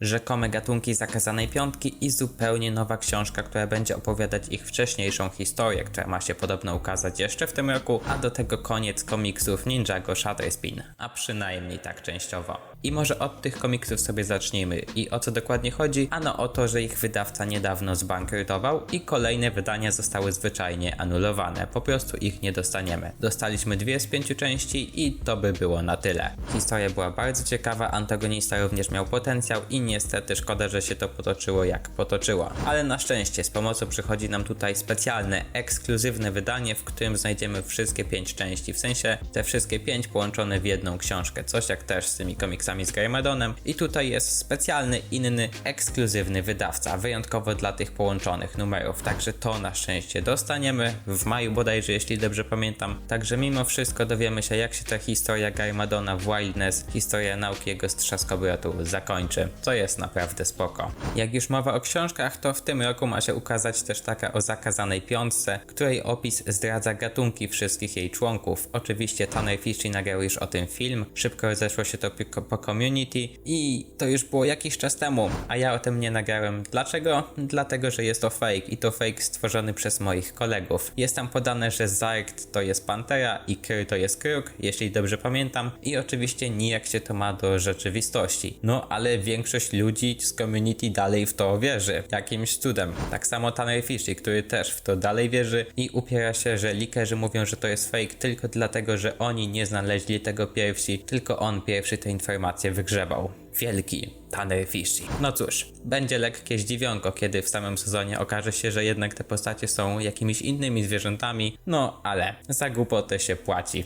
rzekome gatunki zakazanej piątki i zupełnie nowa książka, która będzie opowiadać ich wcześniejszą historię, która ma się podobno ukazać jeszcze w tym roku, a do tego koniec komiksów Ninjago Shadow Spin, a przynajmniej tak częściowo. I może od tych komiksów sobie zacznijmy. I o co dokładnie chodzi? Ano o to, że ich wydawca niedawno zbankrutował i kolejne wydania zostały zwyczajnie anulowane. Po prostu ich nie dostaniemy. Dostaliśmy dwie z pięciu części i to by było na tyle. Historia była bardzo ciekawa, antagonista również miał potencjał i niestety szkoda, że się to potoczyło jak potoczyło. Ale na szczęście z pomocą przychodzi nam tutaj specjalne, ekskluzywne wydanie, w którym znajdziemy wszystkie pięć części. W sensie te wszystkie pięć połączone w jedną książkę. Coś jak też z tymi komiksami z Garmadonem. I tutaj jest specjalny, inny, ekskluzywny wydawca, wyjątkowo dla tych połączonych numerów. Także to na szczęście dostaniemy w maju bodajże, jeśli dobrze pamiętam. Także mimo wszystko dowiemy się, jak się ta historia Garmadona w Wildness, historia nauki jego strzałkobrotu zakończy, co jest naprawdę spoko. Jak już mowa o książkach, to w tym roku ma się ukazać też taka o zakazanej piątce, której opis zdradza gatunki wszystkich jej członków. Oczywiście Tanner Fishy nagrał już o tym film, szybko rozeszło się to po, community i to już było jakiś czas temu, a ja o tym nie nagrałem. Dlaczego? Dlatego, że jest to fake i to fake stworzony przez moich kolegów. Jest tam podane, że Zarkt to jest Pantera i Kyr to jest Kruk, jeśli dobrze pamiętam i oczywiście nijak się to ma do rzeczywistości. No ale większość ludzi z community dalej w to wierzy, jakimś cudem. Tak samo Tanner Fishy, który też w to dalej wierzy i upiera się, że likerzy mówią, że to jest fake tylko dlatego, że oni nie znaleźli tego pierwsi, tylko on pierwszy te informacje wygrzebał. Wielki Tanner Fishy. No cóż, będzie lekkie zdziwionko, kiedy w samym sezonie okaże się, że jednak te postacie są jakimiś innymi zwierzętami, no ale za głupotę się płaci.